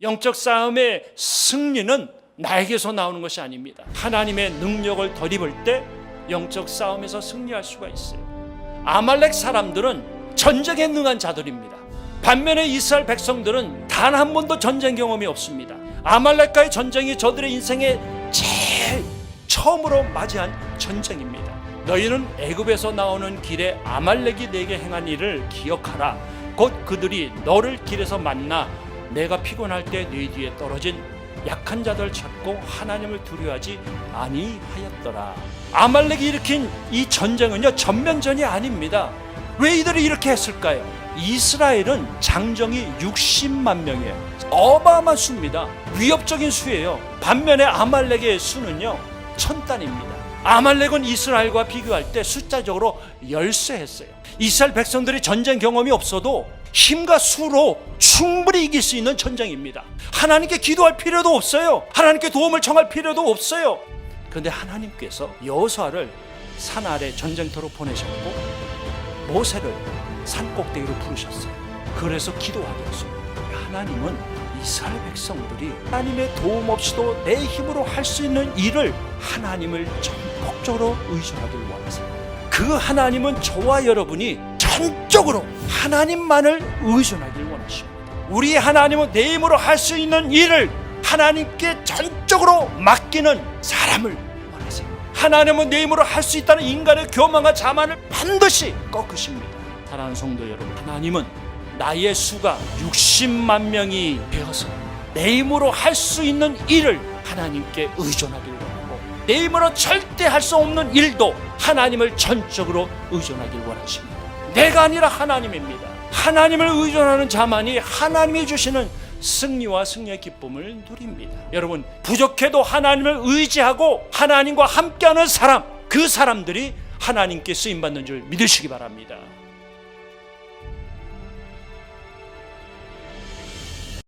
영적 싸움의 승리는 나에게서 나오는 것이 아닙니다. 하나님의 능력을 덧입을 때 영적 싸움에서 승리할 수가 있어요. 아말렉 사람들은 전쟁에 능한 자들입니다. 반면에 이스라엘 백성들은 단 한 번도 전쟁 경험이 없습니다. 아말렉과의 전쟁이 저들의 인생에 제일 처음으로 맞이한 전쟁입니다. 너희는 애굽에서 나오는 길에 아말렉이 내게 행한 일을 기억하라. 곧 그들이 너를 길에서 만나 내가 피곤할 때 네 뒤에 떨어진 약한 자들 찾고 하나님을 두려워하지 아니하였더라. 아말렉이 일으킨 이 전쟁은요 전면전이 아닙니다. 왜 이들이 이렇게 했을까요? 이스라엘은 장정이 60만 명이에요. 어마어마한 수입니다. 위협적인 수예요. 반면에 아말렉의 수는요 천 단입니다. 아말렉은 이스라엘과 비교할 때 숫자적으로 열세했어요. 이스라엘 백성들이 전쟁 경험이 없어도 힘과 수로 충분히 이길 수 있는 전쟁입니다. 하나님께 기도할 필요도 없어요. 하나님께 도움을 청할 필요도 없어요. 그런데 하나님께서 여호수아를 산 아래 전쟁터로 보내셨고 모세를 산 꼭대기로 부르셨어요. 그래서 기도하게 했어요. 하나님은 이스라엘 백성들이 하나님의 도움 없이도 내 힘으로 할 수 있는 일을 하나님을 전폭적으로 의존하길 원하세요. 그 하나님은 저와 여러분이 전적으로 하나님만을 의존하길 원하십니다. 우리 하나님은 내 힘으로 할 수 있는 일을 하나님께 전적으로 맡기는 사람을 원하세요. 하나님은 내 힘으로 할 수 있다는 인간의 교만과 자만을 반드시 꺾으십니다. 사랑하는 성도 여러분, 하나님은 나의 수가 60만 명이 되어서 내 힘으로 할 수 있는 일을 하나님께 의존하길 원하고 내 힘으로 절대 할 수 없는 일도 하나님을 전적으로 의존하길 원하십니다. 내가 아니라 하나님입니다. 하나님을 의존하는 자만이 하나님이 주시는 승리와 승리의 기쁨을 누립니다. 여러분, 부족해도 하나님을 의지하고 하나님과 함께하는 사람, 그 사람들이 하나님께 쓰임 받는 줄 믿으시기 바랍니다.